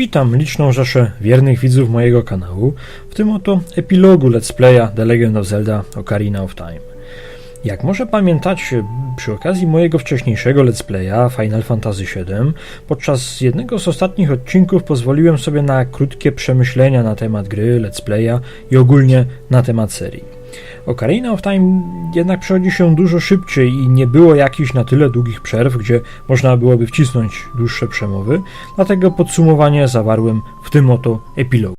Witam liczną rzeszę wiernych widzów mojego kanału, w tym oto epilogu Let's Playa The Legend of Zelda Ocarina of Time. Jak może pamiętacie, przy okazji mojego wcześniejszego Let's Playa Final Fantasy VII, podczas jednego z ostatnich odcinków pozwoliłem sobie na krótkie przemyślenia na temat gry, Let's Playa i ogólnie na temat serii. Ocarina of Time jednak przechodzi się dużo szybciej i nie było jakichś na tyle długich przerw, gdzie można byłoby wcisnąć dłuższe przemowy, dlatego podsumowanie zawarłem w tym oto epilogu.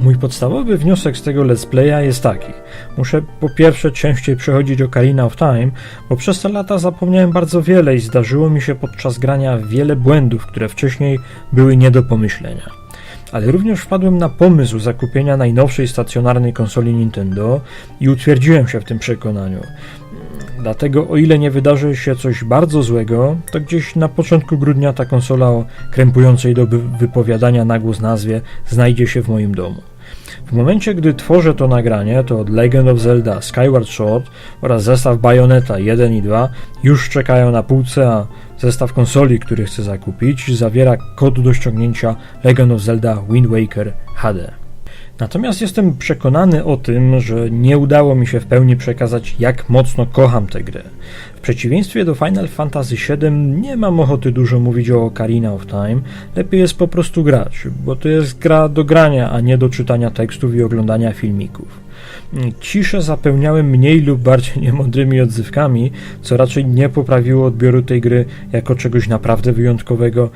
Mój podstawowy wniosek z tego let's playa jest taki. Muszę po pierwsze częściej przechodzić Ocarina of Time, bo przez te lata zapomniałem bardzo wiele i zdarzyło mi się podczas grania wiele błędów, które wcześniej były nie do pomyślenia ale również wpadłem na pomysł zakupienia najnowszej stacjonarnej konsoli Nintendo i utwierdziłem się w tym przekonaniu. Dlatego, o ile nie wydarzy się coś bardzo złego, to gdzieś na początku grudnia ta konsola o krępującej do wypowiadania na głos nazwie znajdzie się w moim domu. W momencie, gdy tworzę to nagranie, to od Legend of Zelda Skyward Sword oraz zestaw Bayonetta 1 i 2 już czekają na półce, a zestaw konsoli, który chcę zakupić, zawiera kod do ściągnięcia Legend of Zelda Wind Waker HD. Natomiast jestem przekonany o tym, że nie udało mi się w pełni przekazać, jak mocno kocham tę grę. W przeciwieństwie do Final Fantasy VII nie mam ochoty dużo mówić o Ocarina of Time, lepiej jest po prostu grać, bo to jest gra do grania, a nie do czytania tekstów i oglądania filmików. Ciszę zapełniałem mniej lub bardziej niemądrymi odzywkami, co raczej nie poprawiło odbioru tej gry jako czegoś naprawdę wyjątkowego,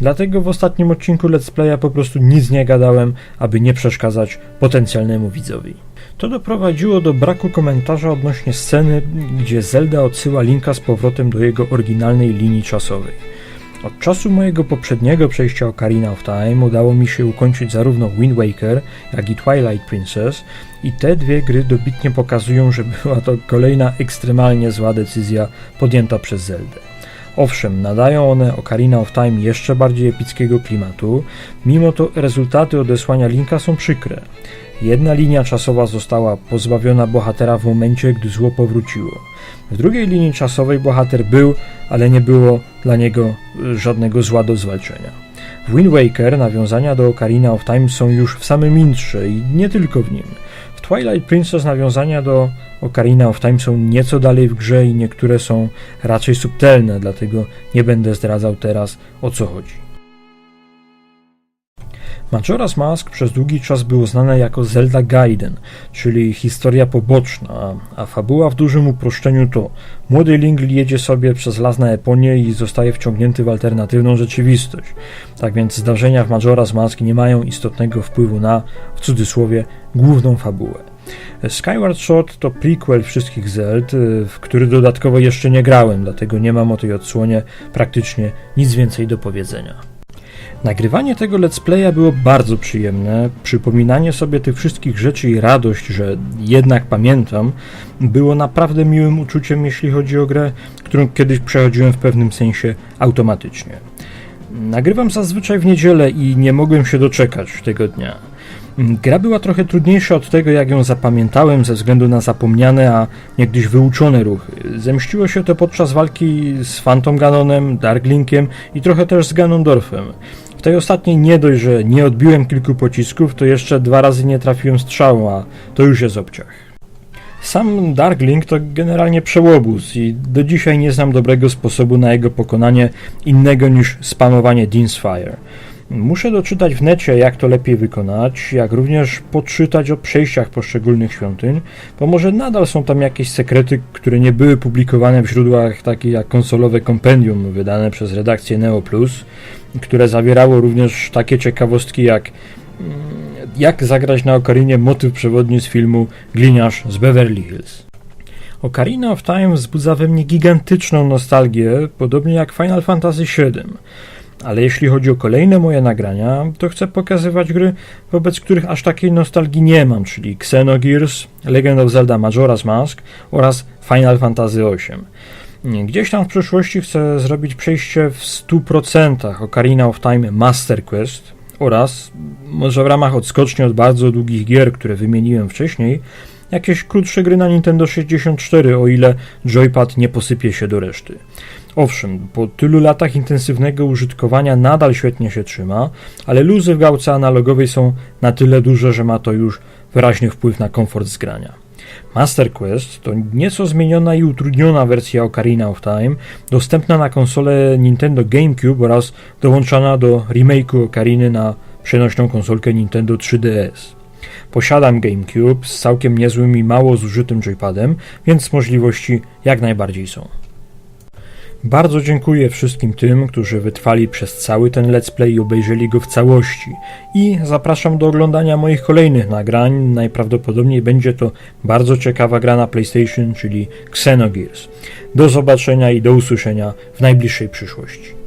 Dlatego w ostatnim odcinku Let's Playa po prostu nic nie gadałem, aby nie przeszkadzać potencjalnemu widzowi. To doprowadziło do braku komentarza odnośnie sceny, gdzie Zelda odsyła Linka z powrotem do jego oryginalnej linii czasowej. Od czasu mojego poprzedniego przejścia Ocarina of Time udało mi się ukończyć zarówno Wind Waker, jak i Twilight Princess i te dwie gry dobitnie pokazują, że była to kolejna ekstremalnie zła decyzja podjęta przez Zeldę. Owszem, nadają one Ocarina of Time jeszcze bardziej epickiego klimatu, mimo to rezultaty odesłania Linka są przykre. Jedna linia czasowa została pozbawiona bohatera w momencie, gdy zło powróciło. W drugiej linii czasowej bohater był, ale nie było dla niego y, żadnego zła do zwalczenia. W Wind Waker nawiązania do Ocarina of Time są już w samym intrze i nie tylko w nim. Twilight Princess nawiązania do Ocarina of Time są nieco dalej w grze i niektóre są raczej subtelne, dlatego nie będę zdradzał teraz o co chodzi. Majora's Mask przez długi czas było znane jako Zelda Gaiden, czyli historia poboczna, a fabuła w dużym uproszczeniu to młody Link jedzie sobie przez las na Eponię i zostaje wciągnięty w alternatywną rzeczywistość. Tak więc zdarzenia w Majora's Mask nie mają istotnego wpływu na, w cudzysłowie, główną fabułę. Skyward Sword to prequel wszystkich Zeld, w który dodatkowo jeszcze nie grałem, dlatego nie mam o tej odsłonie praktycznie nic więcej do powiedzenia. Nagrywanie tego let's playa było bardzo przyjemne. Przypominanie sobie tych wszystkich rzeczy i radość, że jednak pamiętam, było naprawdę miłym uczuciem, jeśli chodzi o grę, którą kiedyś przechodziłem w pewnym sensie automatycznie. Nagrywam zazwyczaj w niedzielę i nie mogłem się doczekać tego dnia. Gra była trochę trudniejsza od tego, jak ją zapamiętałem, ze względu na zapomniane, a niegdyś wyuczone ruchy. Zemściło się to podczas walki z Phantom Ganonem, Darklinkiem i trochę też z Ganondorfem. Tej ostatniej nie dość, że nie odbiłem kilku pocisków, to jeszcze dwa razy nie trafiłem strzału, a to już jest obciach. Sam Darkling to generalnie przełobuz i do dzisiaj nie znam dobrego sposobu na jego pokonanie innego niż spamowanie Dean's Fire. Muszę doczytać w necie, jak to lepiej wykonać, jak również poczytać o przejściach poszczególnych świątyń, bo może nadal są tam jakieś sekrety, które nie były publikowane w źródłach takich jak konsolowe kompendium wydane przez redakcję Neo Plus, które zawierało również takie ciekawostki jak mm, jak zagrać na okarinie motyw przewodni z filmu Gliniarz z Beverly Hills. Ocarina of Time wzbudza we mnie gigantyczną nostalgię, podobnie jak Final Fantasy VII. Ale jeśli chodzi o kolejne moje nagrania, to chcę pokazywać gry, wobec których aż takiej nostalgii nie mam, czyli Xenogears, Legend of Zelda Majora's Mask oraz Final Fantasy VIII. Gdzieś tam w przyszłości chcę zrobić przejście w 100% Ocarina of Time Master Quest oraz, może w ramach odskoczni od bardzo długich gier, które wymieniłem wcześniej, jakieś krótsze gry na Nintendo 64, o ile joypad nie posypie się do reszty. Owszem, po tylu latach intensywnego użytkowania nadal świetnie się trzyma, ale luzy w gałce analogowej są na tyle duże, że ma to już wyraźny wpływ na komfort zgrania. Master Quest to nieco zmieniona i utrudniona wersja Ocarina of Time, dostępna na konsolę Nintendo GameCube oraz dołączona do remake'u Ocariny na przenośną konsolkę Nintendo 3DS. Posiadam GameCube z całkiem niezłym i mało zużytym joypadem, więc możliwości jak najbardziej są. Bardzo dziękuję wszystkim tym, którzy wytrwali przez cały ten let's play i obejrzeli go w całości. I zapraszam do oglądania moich kolejnych nagrań. Najprawdopodobniej będzie to bardzo ciekawa gra na PlayStation, czyli Xenogears. Do zobaczenia i do usłyszenia w najbliższej przyszłości.